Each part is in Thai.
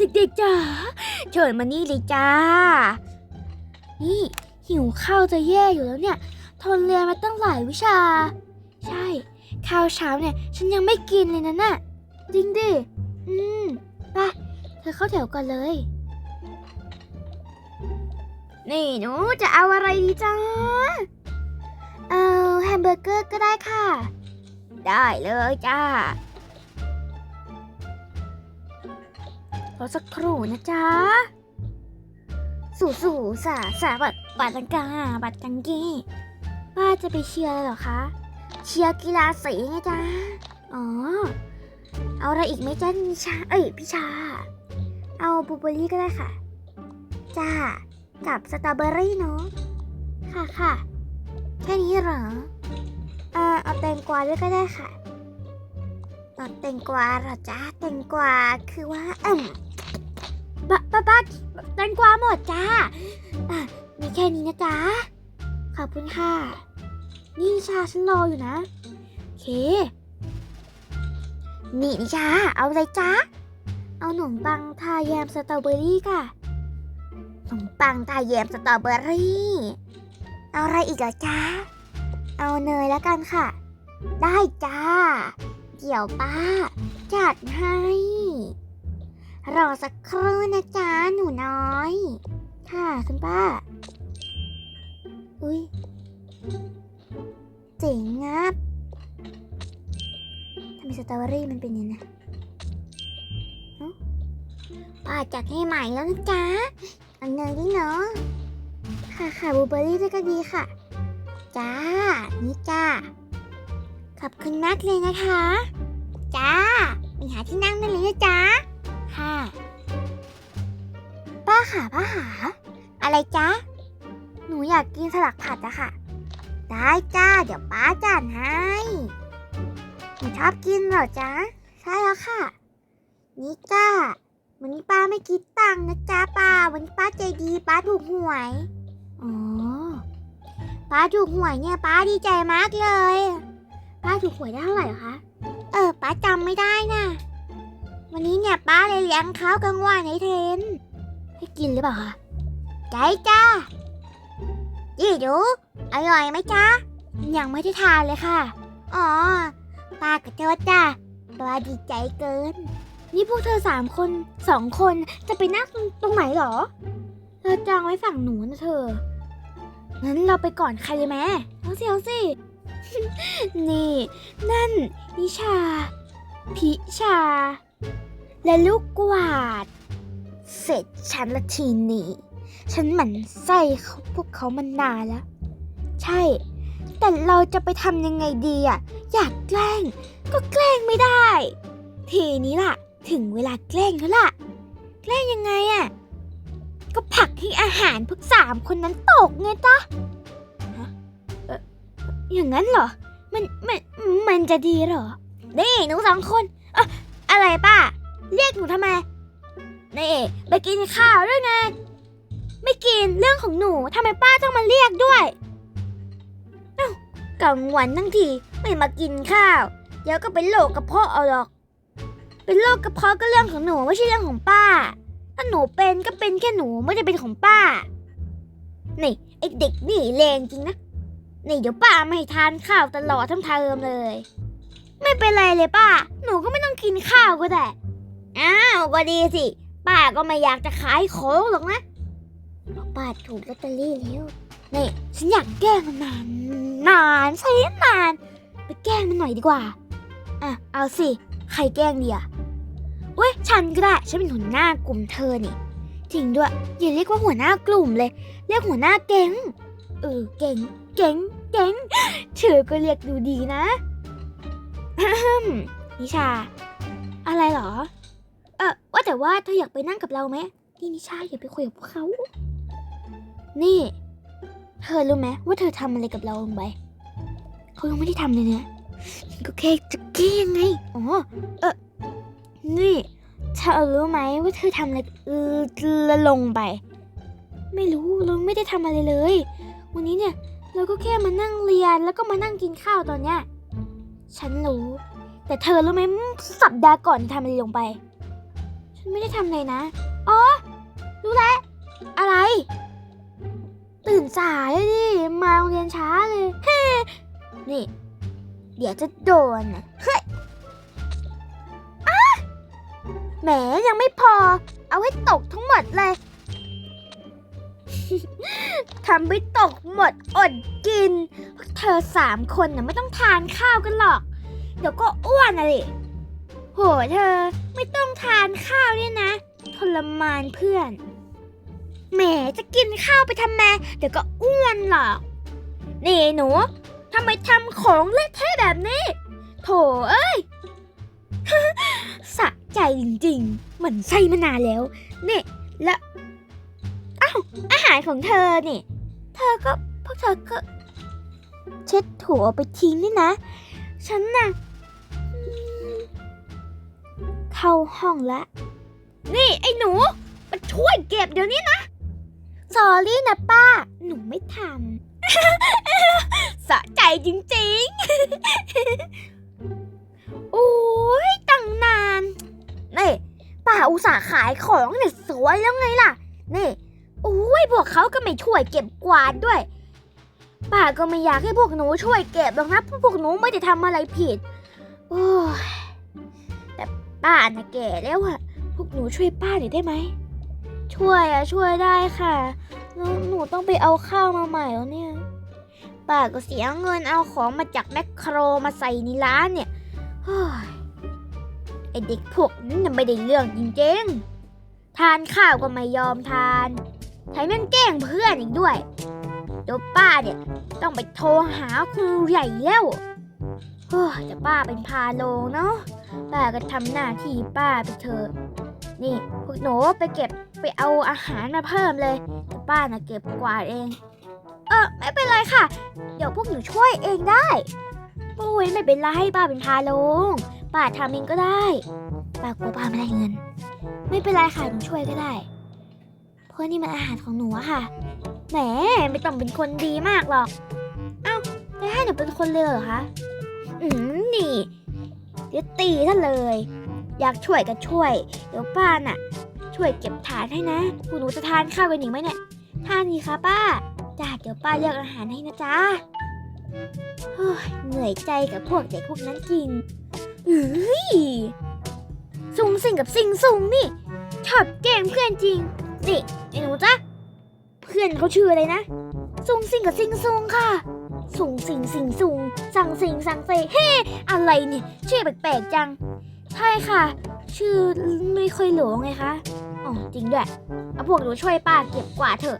เด็กๆจ้าเชิญมานี่เลยจ้า นี่หิวข้าวจะแย่อยู่แล้วเนี่ย ทนเรียนมาตั้งหลายวิชา ใช่ ข้าวเช้าเนี่ย ฉันยังไม่กินเลยนะน่ะจริงดิ อืมไปเธอเข้าแถวก่อนเลย นี่หนูจะเอาอะไรดีจ้าเอาแฮมเบอร์เกอร์ก็ได้ค่ะ ได้เลยจ้า อสักครู่นะจ๊ะ สู่สู่สาสาบัดบัดตังกาบัดตังกี้ป้าจะไปเชียร์อะไรหรอคะ เชียร์กีฬาสีไงจ๊ะ อ๋อ เอาอะไรอีกไหมจ๊ะนิชา เอ้ยพี่ชา เอาบลูเบอร์รี่ก็ได้ค่ะ จ้า กับสตรอเบอรี่เนาะ ค่ะค่ะ แค่นี้เหรอ อ่า เอาแตงกวาด้วยก็ได้ค่ะ แตงกวาเหรอจ๊ะแตงกวาคือว่าอืมบ้าบ้าบ้าแตงกวาหมดจ้าอะมีแค่นี้นะจ๊ะขอบคุณค่ะ นี่ชาฉันรออยู่นะโอเค นี่นิชาเอาอะไรจ๊ะเอาขนมปังทาแยมสตรอเบอรี่ค่ะขนมปังทาแยมสตรอเบอรี่ เอาอะไรอีกเหรอจ๊ะเอาเนยแล้วกันค่ะ ได้จ้า เดี๋ยวป้า จัดให้ รอสักครู่นะจ๊ะหนูน้อย ค่ะคุณป้า อุ้ยเจ๋งงับทำไมสตรอเบอรี่มันเป็นย่างนี้นะป้าจัดให้ใหม่แล้วนะจ๊ะเอาเนยด้วยเนาะ ค่ะค่ะบลูเบอร์รี่ด้วยก็ดีค่ะ จ้า นี่จ้า ขอบคุณมากเลยนะคะ จ้ามีหาที่นั่งได้เลยนะจ๊ะค่ะป้าขาป้าหาอะไรจ๊ะ หนูอยากกินสลัดผัดอะค่ะ ได้จ้า เดี๋ยวป้าจัดให้ หนูชอบกินเหรอจ๊ะ ใช่แล้วค่ะ นี่จ้า วันนี้ป้าไม่คิดตังค์นะจ๊ะป้า วันนี้ป้าใจดีป้าถูกหวย อ๋อ ป้าถูกหวยเนี่ยป้าดีใจมากเลย ป้าถูกหวยได้เท่าไหร่เหรอคะ เออป้าจำไม่ได้น่ะ วันนี้เนี่ยป้าเลยเลี้ยงข้าวกลางวันให้เทน ให้กินหรือเปล่าคะใจจ้ายี่ดู อร่อยไหมจ๊ะ ยังไม่ได้ทานเลยค่ะ อ๋อป้ากับเจ้าจ้าป้าดีใจเกิน นี่พวกเธอสามคนสองคนจะไปนั่งตรงไหนเหรอเราจองไว้ฝั่งหนูนะเธอ งั้นเราไปก่อนใครเลยแม่เอาสิเอาสิ นี่ นั่นนิชา พิชา และลูกกวาด เสร็จฉันละทีนี้ ฉันหมั่นไส้เขาพวกเขามานนานแล้ว ใช่ แต่เราจะไปทำยังไงดีอะ อยากแกล้ง ก็แกล้งไม่ได้ ทีนี้ล่ะ ถึงเวลาแกล้งแล้วล่ะ แกล้งยังไงอะ ก็ผลักให้อาหารพวกสามคนนั้นตกไงจ๊ะ อย่างนั้นเหรอ มันมันมันจะดีเหรอ นี่หนูสองคนอะอะไรป้า เรียกหนูทำไม นี่ไปกินข้าวด้วยไง ไม่กินเรื่องของหนูทำไมป้าต้องมาเรียกด้วยเอ้ากลางวันทั้งทีไม่มากินข้าว เดี๋ยวก็เป็นโรคกระเพาะเอาหรอก เป็นโรคกระเพาะก็เรื่องของหนูไม่ใช่เรื่องของป้า ถ้าหนูเป็นก็เป็นแค่หนูไม่ได้เป็นของป้า นี่ไอเด็กนี่เลงจริงนะ นี่เดี๋ยวป้าไม่ทานข้าวตลอดทั้งเทอมเลย ไม่เป็นไรเลยป้า หนูก็ไม่ต้องกินข้าวก็ได้ อ้าวก็ดีสิ ป้าก็ไม่อยากจะขายของหรอกนะเราะป้าถูกลอตเตอรี่แล้วนี่ฉันอยากแกล้งมันนานนานใช่นาน ไปแกล้งมันหน่อยดีกว่า อะ เอาสิ ใครแกล้งดีอะเว้ย ฉันก็ได้ ฉันเป็นหัวหน้ากลุ่มเธอนี่ จริงด้วย อย่าเรียกว่าหัวหน้ากลุ่มเลย เรียกหัวหน้าแก๊ง เออเก่ง เก่ง เก่ง เธอก็เรียกดูดีนะนิชา อะไรเหรอ เออว่าแต่ว่าเธออยากไปนั่งกับเราไหมนี่นิชาอย่าไปคุยกับพวกเขา นี่ เธอรู้ไหมว่าเธอทำอะไรกับเราลงไปเขายังไม่ได้ทำเลยเนี่ยก็แค่จะแก้ยังไง อ๋อ เออนี่ เธอรู้ไหมว่าเธอทำอะไรเออละลงไป ไม่รู้เราไม่ได้ทำอะไรเลย วันนี้เนี่ยเราก็แค่มานั่งเรียนแล้วก็มานั่งกินข้าวตอนเนี้ย ฉันรู้ แต่เธอรู้ไหมสัปดาห์ก่อนทำอะไรลงไป ฉันไม่ได้ทำอะไรนะ อ๋อ รู้แล้ว อะไร ตื่นสายดิ มาโรงเรียนช้าเลยเฮ้นี่ เดี๋ยวจะโดนนะเฮ้ยอ้าแหมยังไม่พอ เอาให้ตกทั้งหมดเลยำให้ตกหมดอดกินพวกเธอสามคนน่ะไม่ต้องทานข้าวกันหรอก เดี๋ยวก็อ้วนอะดิโหเธอไม่ต้องทานข้าวเนี่ยนะทรมานเพื่อนแหมจะกินข้าวไปทำไมเดี๋ยวก็อ้วนหรอก นี่หนูทำไมทำของเละเทะแบบนี้ โถเอ้ยสะใจจริงๆเหมือนไส้มานานแล้ว นี่ แล้ว อ้าว อาหารของเธอเนี่ย เธอก็พวกเธอก็ เช็ดถูเอาไปทิ้งนี่นะ ฉันน่ะเข้าห้องละ นี่ไอ้หนูมาช่วยเก็บเดี๋ยวนี้นะสอรี่นะป้า หนูไม่ทำ สะใจจริงๆ ก็ไม่อยากให้พวกหนูช่วยเก็บหรอกนะเพราะพวกหนูไม่ได้ทำอะไรผิด โอ้ยแต่ป้าน่ะแก่แล้วอะพวกหนูช่วยป้าหน่อยได้ไหม ช่วยอะช่วยได้ค่ะแล้วหนูต้องไปเอาข้าวมาใหม่แล้วเนี่ยป้าก็เสียเงินเอาของมาจากแมคโครมาใส่ในร้านเนี่ยไอเด็กพวกนั้นไม่ได้เรื่องจริงๆ ทานข้าวก็ไม่ยอมทานแถมยังแกล้งเพื่อนอีกด้วย เดี๋ยวป้าเนี่ยต้องไปโทรหาครูใหญ่แล้วเฮ้แต่ป้าเป็นพาโลงเนาะป้าก็ทำหน้าที่ป้าไปเถอะนี่พวกหนูไปเก็บไปเอาอาหารมาเพิ่มเลย แต่ป้าน่ะเก็บกวาดเอง เออไม่เป็นไรค่ะ เดี๋ยวพวกหนูช่วยเองได้โอ้ยไม่เป็นไรป้าเป็นพาโลงป้าทำเองก็ได้ป้ากลัวป้าไม่ได้เงิน ไม่เป็นไรค่ะหนูช่วยก็ได้ เพราะนี่มันอาหารของหนูอะค่ะ แหมไม่ต้องเป็นคนดีมากหรอก เอ้าจะให้หนูเป็นคนเลวเหรอคะ อืมนี่เดี๋ยวตีท่านเลย อยากช่วยก็ช่วย เดี๋ยวป้าน่ะ ช่วยเก็บถาดให้นะคุณหนูจะทานข้าวกันอีกไหมเนี่ย ทานดีคะป้าจ้าเดี๋ยวป้าเลือกอาหารให้นะจ๊ะเฮ้ยเหนื่อยใจกับพวกเด็กพวกนั้นจริงเอ้ยซุงสิงกับซิงซุงนี่ชอบแกล้งเพื่อนจริง นี่ไอ้หนูจ๊ะ เพื่อนเขาชื่ออะไรนะซุงซิงกับซิงซุงค่ะซุงซิงซิงซุงสังซิงสังเซเฮ้อะไรเนี่ยชื่อแปลกๆจัง ใช่ค่ะ ชื่อไม่ค่อยหลวงไงคะอ๋อจริงด้วยเอาพวกหนูช่วยป้าเก็บกวาดเถอะ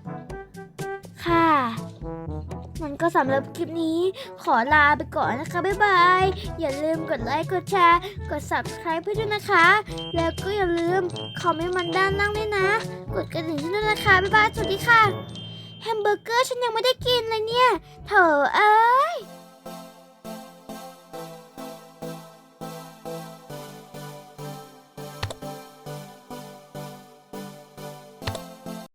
ค่ะมันก็สำหรับคลิปนี้ขอลาไปก่อนนะคะ บ๊ายบาย อย่าลืมกดไลค์กดแชร์กด subscribe ให้ด้วยนะคะ แล้วก็อย่าลืมคอมเมนต์มันด้านล่างด้วยนะ กด นะคะ บ๊ายบาย สวัสดีค่ะ แฮมเบอร์เกอร์ฉันยังไม่ได้กินเลยเนี่ย เถอเอ้ย